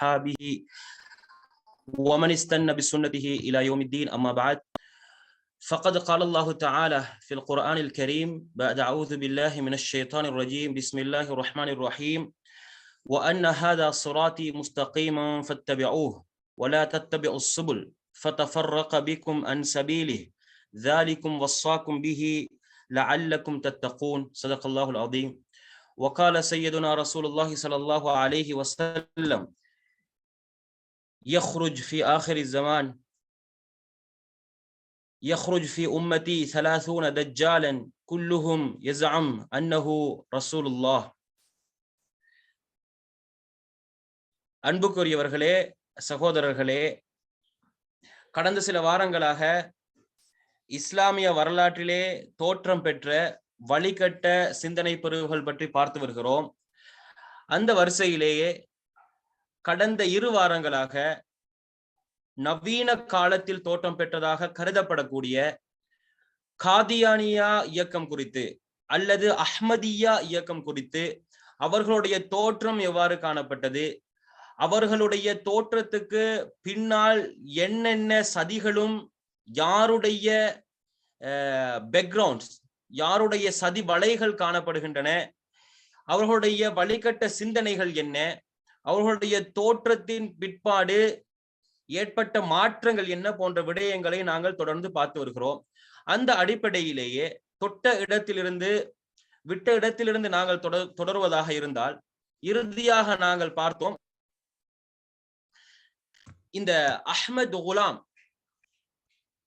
وأصحابه ومن استنى بسنته إلى يوم الدين أما بعد فقد قال الله تعالى في القرآن الكريم بعد أعوذ بالله من الشيطان الرجيم بسم الله الرحمن الرحيم وأن هذا صراطي مستقيما فاتبعوه ولا تتبعوا السبل فتفرق بكم عن سبيله ذلكم وصاكم به لعلكم تتقون. صدق الله العظيم. وقال سيدنا رسول الله صلى الله عليه وسلم يخرج في آخر الزمان يخرج في أمتي ثلاثون دجالا كلهم يزعم أنه رسول الله அன்புக்குரியவர்களே சகோதரர்களே கடந்த சில வாரங்களாக இஸ்லாமிய வரலாற்றிலே தோற்றம் பெற்ற வழிகட்ட சிந்தனை பிரிவுகள் பற்றி பார்த்து வருகிறோம் அந்த வரிசையிலேயே கடந்த இரு வாரங்களாக நவீன காலத்தில் தோற்றம் பெற்றதாக கருதப்படக்கூடிய காதியானியா இயக்கம் குறித்து அல்லது அஹ்மதியா இயக்கம் குறித்து அவர்களுடைய தோற்றம் எவ்வாறு காணப்பட்டது? அவர்களுடைய தோற்றத்துக்கு பின்னால் என்னென்ன சதிகளும் யாருடைய பேக்ரவுண்ட்ஸ் யாருடைய சதி வலைகள் காணப்படுகின்றன? அவர்களுடைய வழிகட்ட சிந்தனைகள் என்ன? அவர்களுடைய தோற்றத்தின் பிற்பாடு ஏற்பட்ட மாற்றங்கள் என்ன போன்ற விடயங்களை நாங்கள் தொடர்ந்து பார்த்து வருகிறோம். அந்த அடிப்படையிலேயே தொட்ட இடத்திலிருந்து விட்ட இடத்திலிருந்து நாங்கள் தொடர் தொடர்வதாக இருந்தால் இறுதியாக நாங்கள் பார்த்தோம் இந்த அஹ்மத் குலாம்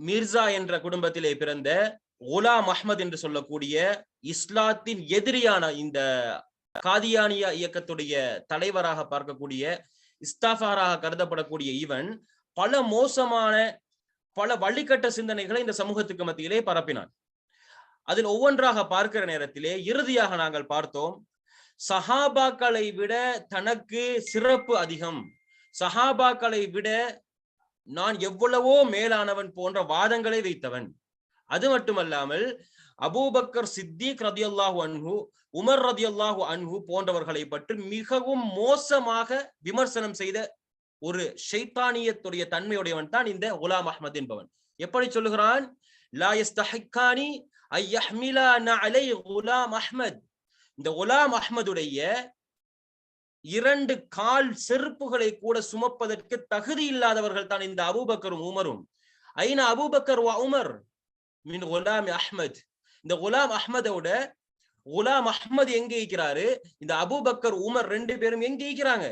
மிர்சா என்ற குடும்பத்திலே பிறந்த குலாம் அஹ்மத் என்று சொல்லக்கூடிய இஸ்லாத்தின் எதிரியான இந்த காதியானியா இயக்கத்துடைய தலைவராக பார்க்கக்கூடிய இஸ்தாஃபாராக கருதப்படக்கூடிய இவன் பல மோசமான பல வழிகட்ட சிந்தனைகளை இந்த சமூகத்துக்கு மத்தியிலே பரப்பினான். அதில் ஒவ்வொன்றாக பார்க்கிற நேரத்திலே இறுதியாக நாங்கள் பார்த்தோம் சஹாபாக்களை விட தனக்கு சிறப்பு அதிகம். சஹாபாக்களை விட நான் எவ்வளவோ மேலானவன் போன்ற வாதங்களை வைத்தவன். அது மட்டுமல்லாமல் அபூபக்கர் சித்திக் ரதியல்லாஹு அன்ஹு உமர் ரதியல்லாஹு அன்ஹு போன்றவர்களை பற்றி மிகவும் மோசமாக விமர்சனம் செய்த ஒரு ஷைத்தானியத்துடைய தன்மையுடையவன் தான் இந்த குலாம் அஹ்மத் என்பவன். எப்படி சொல்லுகிறான்? அஹ்மத். இந்த குலாம் அஹ்மதுடைய இரண்டு கால் செருப்புகளை கூட சுமப்பதற்கு தகுதி இல்லாதவர்கள் தான் இந்த அபூபக்கரும் உமரும். ஐநா அபூபக்கர் உமர்? மின் குலாம் அஹ்மத். இந்த குலாம் அஹ்மதோட குலாம் அஹ்மது எங்க இருக்கிறாரு இந்த அபுபக்கர் உமர் ரெண்டு பேரும் எங்க இருக்கிறாங்க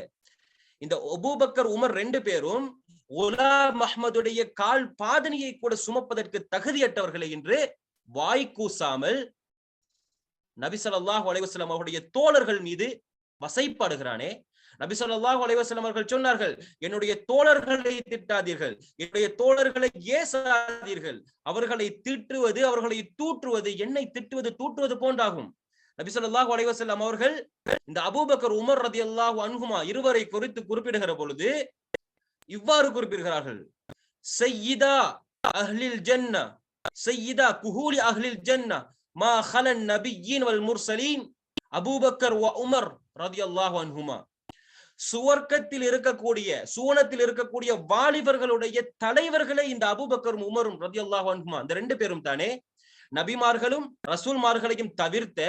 இந்த அபுபக்கர் உமர் ரெண்டு பேரும் குலாம் அஹ்மதுடைய கால் பாதனியை கூட சுமப்பதற்கு தகுதியற்றவர்களை என்று வாய் கூசாமல் நபி சொல்லாஹ் அலைவசலம் அவருடைய தோழர்கள் மீது வசைப்பாடுகிறானே. நபி சொல்லாஹ் அலைவாசலம் அவர்கள் சொன்னார்கள் என்னுடைய தோழர்களை திட்டாதீர்கள் என்னுடைய தோழர்களை ஏசாதீர்கள். அவர்களை திட்டுவது அவர்களை தூற்றுவது என்னை திட்டுவது தூற்றுவது போன்றாகும். நபி சொல்லாஹு அலைவாசல்லாம் அவர்கள் இந்த அபூபக்கர் உமர் ரதி அல்லாஹு அன்குமா இருவரை குறித்து குறிப்பிடுகிற பொழுது இவ்வாறு குறிப்பிடுகிறார்கள். செய்யிதா அஹ்லில் ஜன்னா செய்யிதா குஹூலி அஹ்லில் ஜன்னா மா ஹலன் நபியின் வல் முர்சலீன். அபூபக்கர் உமர் ரதி அல்லாஹு அன்ஹுமா சுவர்க்கத்தில் இருக்கக்கூடிய சூனத்தில் இருக்கக்கூடிய வாலிபர்களுடைய தலைவர்களை இந்த அபுபக்கரும் உமரும் ரதி அல்லாஹுமா இந்த ரெண்டு பேரும் தானே? நபிமார்களும் ரசூல்மார்களையும் தவிர்த்த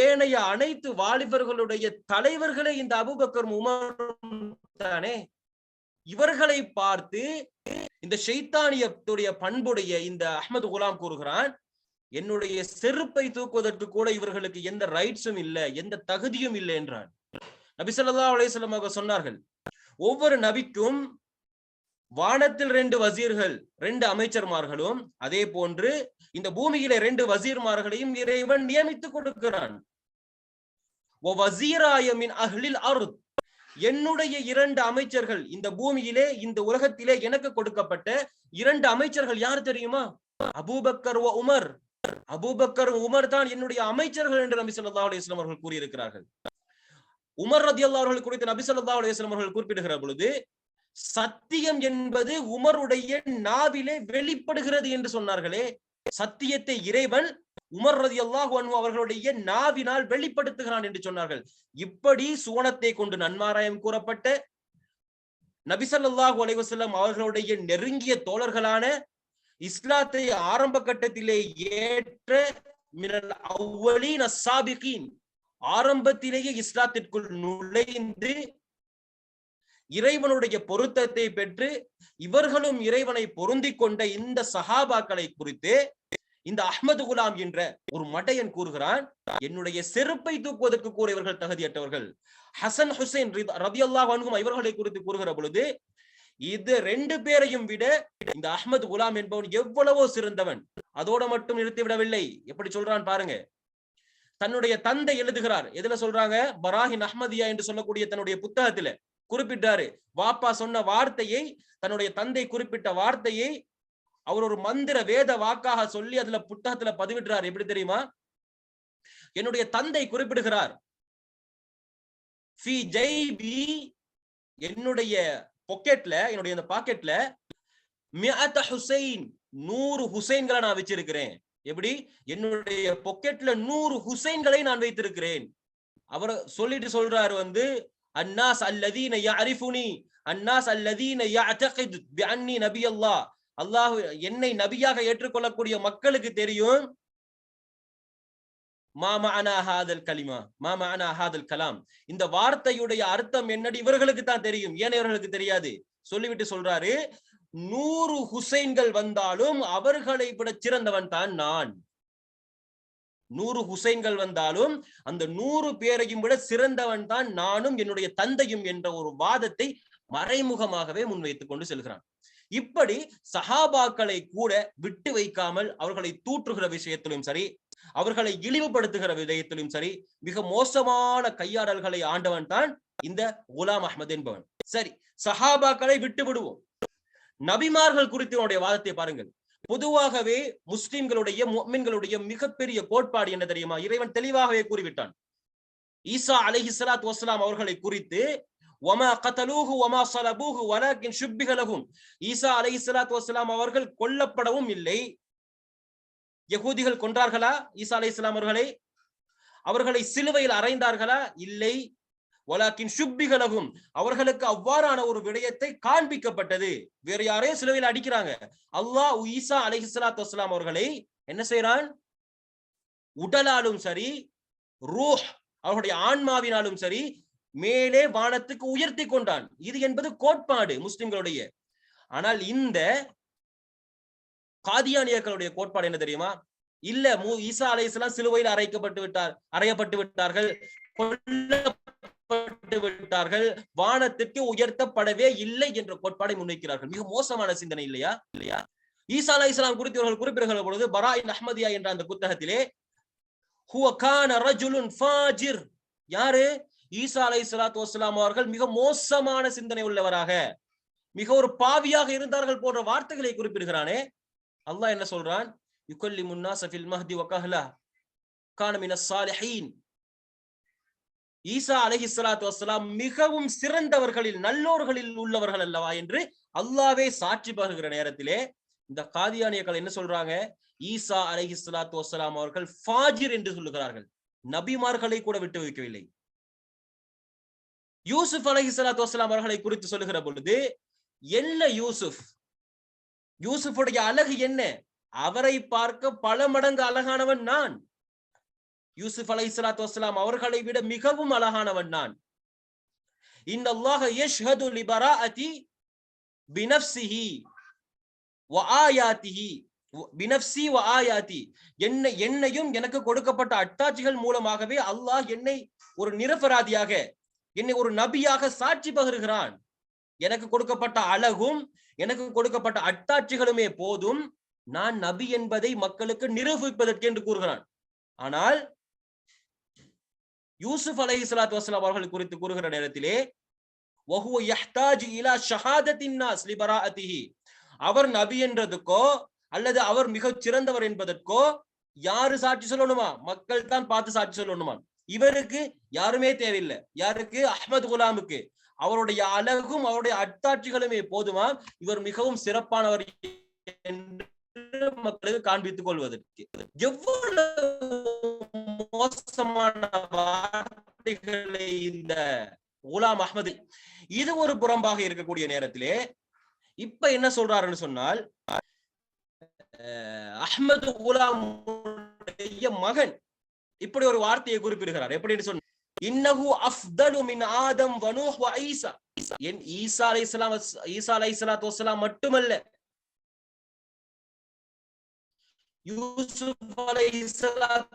ஏனைய அனைத்து வாலிபர்களுடைய தலைவர்களை இந்த அபுபக்கரும் உமரும் தானே? இவர்களை பார்த்து இந்த ஷைத்தானியத்துடைய பண்புடைய இந்த அஹமது குலாம் கூறுகிறான் என்னுடைய செருப்பை தூக்குவதற்கு கூட இவர்களுக்கு எந்த ரைட்ஸும் இல்லை எந்த தகுதியும் இல்லை என்றான். நபிசல்லா அலையம் அவங்க சொன்னார்கள் ஒவ்வொரு நபிக்கும் வானத்தில் ரெண்டு வசீர்கள் ரெண்டு அமைச்சர்மார்களும் அதே போன்று இந்த பூமியில ரெண்டு வசீர்மார்களையும் இறைவன் நியமித்துக் கொடுக்கிறான். அகலில் அருத் என்னுடைய இரண்டு அமைச்சர்கள் இந்த பூமியிலே இந்த உலகத்திலே எனக்கு கொடுக்கப்பட்ட இரண்டு அமைச்சர்கள் யார் தெரியுமா? Abu Bakr Umar. அபூபக்கர் உமர் தான் என்னுடைய அமைச்சர்கள் என்று நபி சொல்லா அலிஸ்லாம் அவர்கள் கூறியிருக்கிறார்கள். உமர் ரதி அல்லா அவர்கள் குறித்து நபிசல்லா அலுவலம் அவர்கள் குறிப்பிடுகிற பொழுது சத்தியம் என்பது உமருடைய நாவிலே வெளிப்படுகிறது என்று சொன்னார்களே சத்தியத்தை இறைவன் உமர் ரதி அல்லாஹு அவர்களுடைய நாவினால் வெளிப்படுத்துகிறான் என்று சொன்னார்கள். இப்படி சுவனத்தை கொண்டு நன்மாராயம் கூறப்பட்ட நபிசல்லாஹு அலைவசல்லம் அவர்களுடைய நெருங்கிய தோழர்களான இஸ்லாத்தை ஆரம்ப கட்டத்திலே ஏற்ற மினல் அவ்வளீன் அஸ்ஸாபிகீன் ஆரம்பத்திலேயே இஸ்லாத்திற்குள் நுழைந்து இறைவனுடைய பொருத்தத்தை பெற்று இவர்களும் இறைவனை பொருந்திக் கொண்ட இந்த சஹாபாக்களை குறித்து இந்த அஹ்மது குலாம் என்ற ஒரு மடையன் கூறுகிறான் என்னுடைய செருப்பை தூக்குவதற்கு கூட இவர்கள் தகுதியற்றவர்கள். ஹசன் ஹுசைன் ரதி அல்லாஹ் இவர்களை குறித்து கூறுகிற பொழுது இது ரெண்டு பேரையும் விட இந்த அஹ்மது குலாம் என்பவன் எவ்வளவோ சிறந்தவன். அதோட மட்டும் நிறுத்தி விடவில்லை எப்படி சொல்றான் பாருங்க. தன்னுடைய தந்தை எழுதுகிறார். எதுல சொல்றாங்க? பராஹின் அஹ்மதியா என்று சொல்லக்கூடிய தன்னுடைய புத்தகத்துல குறிப்பிட்டாரு. வாப்பா சொன்ன வார்த்தையை தன்னுடைய தந்தை குறிப்பிட்ட வார்த்தையை அவர் ஒரு மந்திர வேத வாக்காக சொல்லி அதுல புத்தகத்துல பதிவிடுறார். எப்படி தெரியுமா? என்னுடைய தந்தை குறிப்பிடுகிறார். என்னுடைய பொக்கெட்ல என்னுடைய அந்த பாக்கெட்ல மியத்த ஹுசைன் நூறு ஹுசைன்களை நான் வச்சிருக்கிறேன். எப்படி? என்னுடைய பொக்கெட்ல நூறு ஹுசைன்களை நான் வைத்திருக்கிறேன். அவர் சொல்லிட்டு சொல்றாரு வந்து அன்னாஸ் அல்லதீன யஅரிஃபுனி அன்னாஸ் அல்லதீன யஅதகித் பிஅன்னி நபி அல்லாஹ் அல்லாஹ் என்னை நபியாக ஏற்றுக்கொள்ளக்கூடிய மக்களுக்கு தெரியும். மாமானா ஹாதல் கலிமா மாமானா ஹாதல் கலாம். இந்த வார்த்தையுடைய அர்த்தம் என்னடி? இவர்களுக்கு தான் தெரியும். ஏனையவர்களுக்கு தெரியாது? சொல்லிவிட்டு சொல்றாரு நூறு ஹுசைன்கள் வந்தாலும் அவர்களை விட சிறந்தவன் தான் நான். நூறு ஹுசைன்கள் வந்தாலும் அந்த நூறு பேரையும் விட சிறந்தவன் தான் நானும் என்னுடைய தந்தையும் என்ற ஒரு வாதத்தை மறைமுகமாகவே முன்வைத்துக் கொண்டு செல்கிறான். இப்படி சஹாபாக்களை கூட விட்டு வைக்காமல் அவர்களை தூற்றுகிற விஷயத்திலும் சரி அவர்களை இழிவுபடுத்துகிற விதயத்திலும் சரி மிக மோசமான கையாடல்களை ஆண்டவன் தான் இந்த குலாம் அஹ்மது என்பவன். சரி சஹாபாக்களை விட்டு விடுவோம். நபிமார்கள் குறித்து வாதத்தை பாருங்கள். பொதுவாகவே முஸ்லிம்களுடைய முக்மின்களுடைய மிகப்பெரிய கோட்பாடு என்ன தெரியுமா? இறைவன் தெளிவாகவே கூறிவிட்டான். ஈசா அலஹி சலாத் வசலாம் அவர்களை குறித்து வமா கதலூஹு வமா ஸலபூஹு வலக்கின் ஈசா அலஹி சலாத் வசலாம் அவர்கள் கொல்லப்படவும் இல்லை. யகூதிகள் கொன்றார்களா? ஈசா அலைஹிஸ்ஸலாம் அவர்களை? அவர்களை சிலுவையில் அறைந்தார்களா? இல்லை. வலாக்கின் ஷுப்பிகளகும் அவர்களுக்கு அவ்வாறான ஒரு விடயத்தை காண்பிக்கப்பட்டது. வேற யாரையும் சிலுவையில் அடிக்கிறாங்க. அல்லாஹ் ஈசா அலைஹிஸ்ஸலாத்து வஸ்லாம் அவர்களை என்ன செய்யறான் உடலாலும் சரி ரூஹ் அவர்களுடைய ஆன்மாவினாலும் சரி மேலே வானத்துக்கு உயர்த்தி கொண்டான். இது என்பது கோட்பாடு முஸ்லிம்களுடைய. ஆனால் இந்த காதியானியர்களுடைய கோட்பாடு என்ன தெரியுமா? இல்ல மு ஈசா அலைஹிஸ்ஸலாம் சிலுவையில் அரைக்கப்பட்டு விட்டார் அறையப்பட்டு விட்டார்கள் கொல்லப்பட்டு விட்டார்கள். வானத்திற்கு உயர்த்தப்படவே இல்லை என்ற கோட்பாடை முன்வைக்கிறார்கள். மிக மோசமான சிந்தனை இல்லையா? இல்லையா? ஈசா அலா இஸ்லாம் குறித்து இவர்கள் குறிப்பிடுகிற பொழுது பராயின் அஹமதியா என்ற அந்த புத்தகத்திலே ஃபாஜிர். யாரு? ஈசா அலை சலாத்து வஸ்லாம் அவர்கள் மிக மோசமான சிந்தனை உள்ளவராக மிக ஒரு பாவியாக இருந்தார்கள் போன்ற வார்த்தைகளை குறிப்பிடுகிறானே. அல்லாஹ் என்ன சொல்றான்? யுகல்லி முன்னா சஃபில் மஹதி வகஹ்லா கான சாலிஹீன். ஈசா அலஹி சலாத்து வசலாம் மிகவும் சிறந்தவர்களில் நல்லோர்களில் உள்ளவர்கள் அல்லவா என்று அல்லாவே சாட்சி பகிர்கிற நேரத்திலே இந்த காதியானியர்கள் என்ன சொல்றாங்க? ஈசா அலஹி சலாத்து வசலாம் அவர்கள் ஃபாஜிர் என்று சொல்லுகிறார்கள். நபிமார்களை கூட விட்டு வைக்கவில்லை. யூசுப் அலஹி சலாத்து வசலாம் அவர்களை குறித்து சொல்லுகிற பொழுது என்ன யூசுப்? யூசுஃபுடைய அழகு என்ன? அவரை பார்க்க பல மடங்கு அழகானவன் நான். யூசுப் அலை இஸ்லாத்து வஸ்லாம் அவர்களை விட மிகவும் அழகானவன் நான். இந்த அல்லாஹ யஷ்ஹது லிபராஅதி பினஃப்ஸிஹி வ ஆயாத்திஹி பினப்சி வ ஆயாத்தி. என்ன என்னையும் எனக்கு கொடுக்கப்பட்ட அட்டாட்சிகள் மூலமாகவே அல்லாஹ் என்னை ஒரு நிரபராதியாக என்னை ஒரு நபியாக சாட்சி பகிர்கிறான். எனக்கு கொடுக்கப்பட்ட அழகும் எனக்கு கொடுக்கப்பட்ட அட்டாட்சிகளுமே போதும். நான் நபி என்பதை மக்களுக்கு நிரூபிப்பதற்கு என்று கூறுகிறான். ஆனால் யூசுப் அலை சலாத்து வசலாம் அவர்கள் குறித்து கூறுகிற நேரத்திலே அவர் நபி என்றதுக்கோ அல்லது அவர் மிக சிறந்தவர் என்பதற்கோ யாரு சாட்சி சொல்லணுமா? மக்கள் தான் பார்த்து சாட்சி சொல்லணுமா? இவருக்கு யாருமே தேவையில்லை. யாருக்கு? அஹ்மது குலாமுக்கு. அவருடைய அழகும் அவருடைய அட்டாட்சிகளுமே போதுமா? இவர் மிகவும் சிறப்பானவர் என்று மக்களுக்கு காண்பித்துக் கொள்வதற்கு. எவ்வளவு மோசமான வார்த்தைகளை இந்த குலாம் அஹமது. இது ஒரு புறம்பாக இருக்கக்கூடிய நேரத்திலே இப்ப என்ன சொல்றாருன்னு சொன்னால் அஹமது அஹ்மது குலாம் மகன் இப்படி ஒரு வார்த்தையை குறிப்பிடுகிறார். எப்படின்னு சொன்ன இன்னஹு அஃப்தலு மின் ஆதம் வனூஹ் வ ஈசா. என் ஈசா அலைஹிஸ்ஸலாம் ஈசா அலைஹிஸ்ஸலாத்து வஸ்ஸலாம் மட்டுமல்ல யூசுப் அலை வஸ்ஸலாம்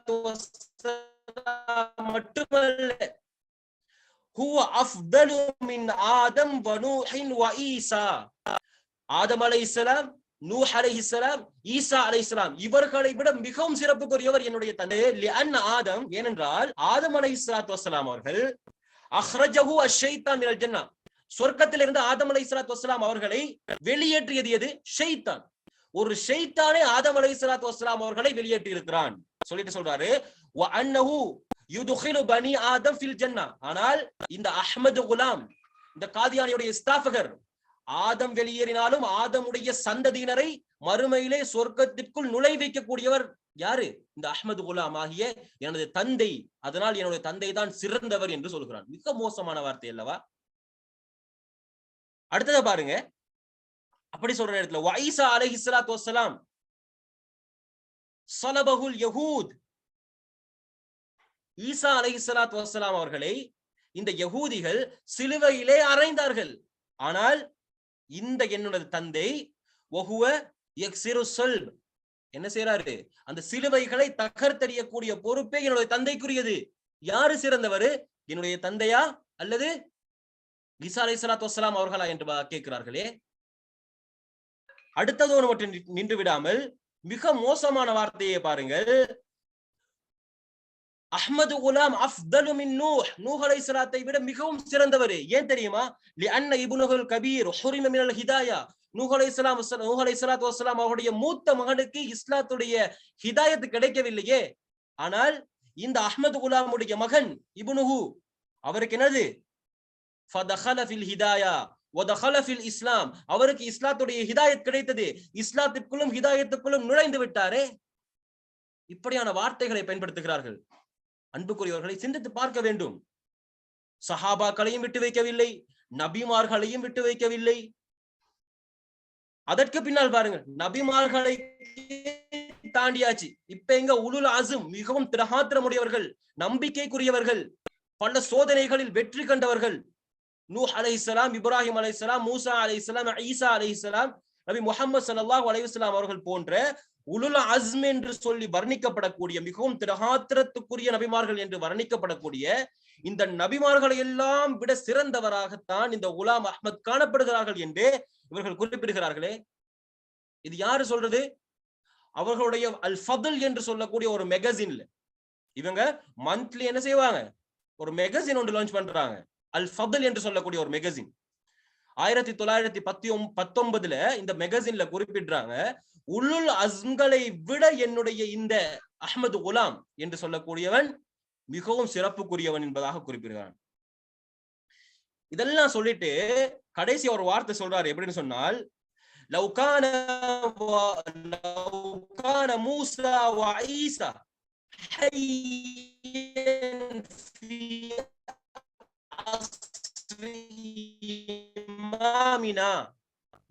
மட்டுமல்ல ஹுவ அஃப்தலு மின் ஆதம் வனூஹின் வ ஈசா. ஆதம் அலை இஸ்லாம் நூஹ் அலை இஸ்லாம் ஈசா அலை இஸ்லாம் இவர்களை விட மிகவும் சிறப்புக்குரியவர் என்னுடைய தந்தை லிஅன் ஆதம். ஏனென்றால் ஆதம் அலை இஸ்லாத்து வசலாம் அவர்கள் அஹ்ரஜஹு அஷ்-ஷைத்தான் மினல் சொர்க்கத்திலிருந்து ஆதம் அலை இஸ்லாத்து வசலாம் அவர்களை வெளியேற்றியது எது? ஷெய்தான் ஒரு ஷெய்தானே ஆதம் அலைஹிஸ்ஸலாத்து வஸ்லாம் அவர்களை வெளியேற்றி இருக்கிறான் சொல்லிட்டு சொல்றாரு வ அன்னஹு பனி ஆதம் ஃபில் ஜன்னா. ஆனால் இந்த அஹ்மது குலாம் இந்த காதியானியுடைய ஸ்தாபகர் ஆதம் வெளியேறினாலும் ஆதமுடைய சந்ததியினரை மறுமையிலே சொர்க்கத்திற்குள் நுழை வைக்கக்கூடியவர் யாரு? இந்த அஹ்மது குலாம் ஆகிய எனது தந்தை. அதனால் என்னுடைய தந்தை தான் சிறந்தவர் என்று சொல்கிறான். மிக மோசமான வார்த்தை அல்லவா? அடுத்ததை பாருங்க. அப்படி சொல்ற நேரத்துல வைசா அலைஹிஸ்ஸலாத்து வஸ்ஸலாம் சலபகுல் யஹூத். ஈசா அலைஹிஸ்ஸலாத்து வசலாம் அவர்களை இந்த யகூதிகள் சிலுவையிலே அறைந்தார்கள். ஆனால் இந்த என்னோட தந்தை ஒகுவ சிறு சொல்ப் என்ன செய்யறாரு அந்த சிலுவைகளை தகர்த்தெறியக்கூடிய பொறுப்பே என்னுடைய தந்தைக்குரியது. யாரு சிறந்தவர்? என்னுடைய தந்தையா அல்லது ஈசா அலை சலாத்து வசலாம் அவர்களா என்று கேட்கிறார்களே. அடுத்ததோடு மட்டும் நின்று விடாமல் மிக மோசமான வார்த்தையை பாருங்கள். அஹ்மது குலாம் அஃப்தலு மின் நூஹ். நூஹ் அலைஹிஸ்ஸலாத்தை விட மிகவும் சிறந்தவர். ஏன் தெரியுமா? லிஅன்ன இப்னுஹுல் கபீர் ஹுரிம மினல் ஹிதாயா. நூஹ் அலைஹிஸ்ஸலாம் வஸ்ஸலாம் நூஹ் அலைஹிஸ்ஸலாத்து வஸ்ஸலாம் அவருடைய மூத்த மகனுக்கு இஸ்லாத்துடைய ஹிதாயத் கிடைக்கவில்லையே. ஆனால் இந்த அஹ்மது குலாமுடைய மகன் இப்னுஹு அவருக்கு என்னது? ஃபதஹல ஃபில் ஹிதாயா. இஸ்லாம் அவருக்கு இஸ்லாத்துடைய ஹிதாயத் கிடைத்தது. இஸ்லாத்திற்குள்ளும் ஹிதாயத்துக்குள்ளும் நுழைந்து விட்டாரே. இப்படியான வார்த்தைகளை பயன்படுத்துகிறார்கள். அன்புக்குரியவர்களை சிந்தித்து பார்க்க வேண்டும். சஹாபாக்களையும் விட்டு வைக்கவில்லை. நபிமார்களையும் விட்டு வைக்கவில்லை. அதற்கு பின்னால் பாருங்க நபிமார்களை தாண்டியாச்சு. இப்ப எங்க உலுல் அசும் மிகவும் திரகாத்திரமுடையவர்கள் நம்பிக்கைக்குரியவர்கள் பல சோதனைகளில் வெற்றி கண்டவர்கள் நூஹ் அலைஹிஸ்ஸலாம் இப்ராஹிம் அலைஹிஸ்ஸலாம் மூசா அலைஹிஸ்ஸலாம் ஈசா அலைஹிஸ்ஸலாம் நபி முகமது சல்லாஹ் அலைஹி அவர்கள் போன்ற உலுல அஸ்ம் என்று சொல்லி வர்ணிக்கப்படக்கூடிய மிகவும் திரகாத்திரத்துக்குரிய நபிமார்கள் என்று வர்ணிக்கப்படக்கூடிய இந்த நபிமார்களை எல்லாம் விட சிறந்தவராகத்தான் இந்த குலாம் அஹ்மத் காணப்படுகிறார்கள் என்று இவர்கள் குறிப்பிடுகிறார்களே. இது யாரு சொல்றது? அவர்களுடைய அல் ஃபதுல் என்று சொல்லக்கூடிய ஒரு மெகசின்ல இவங்க மந்த்லி என்ன செய்வாங்க? ஒரு மெகசின் ஒன்று லான்ச் பண்றாங்க. அல் ஃபதல் என்று சொல்லக்கூடிய ஒரு மெகசின் ஆயிரத்தி தொள்ளாயிரத்தி பத்தி பத்தொன்பதுல இந்த மெகசின்ல குறிப்பிடுறாங்க உள்ளுள் அஸ்களை விட என்னுடைய இந்த அஹமது உலாம் என்று சொல்லக்கூடியவன் மிகவும் சிறப்புக்குரியவன் என்பதாக குறிப்பிடுகிறான். இதெல்லாம் சொல்லிட்டு கடைசி ஒரு வார்த்தை சொல்றாரு. எப்படின்னு சொன்னால் லவ்கான மூசா வ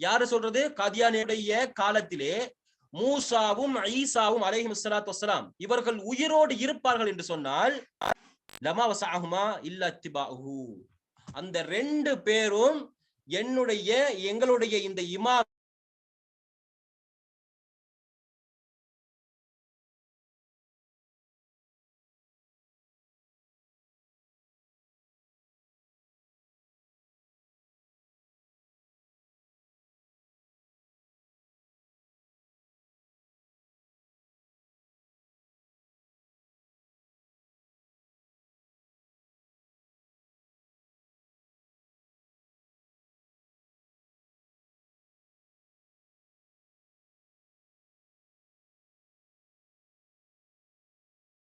யாரு சொல்றது? கதியானுடைய காலத்திலே மூசாவும் ஈசாவும் அலைஹிம் ஸலாத்து வசலாம் இவர்கள் உயிரோடு இருப்பார்கள் என்று சொன்னால் லமாவசாகுமா வஸஅஹுமா அந்த ரெண்டு பேரும் என்னுடைய எங்களுடைய இந்த இமாம்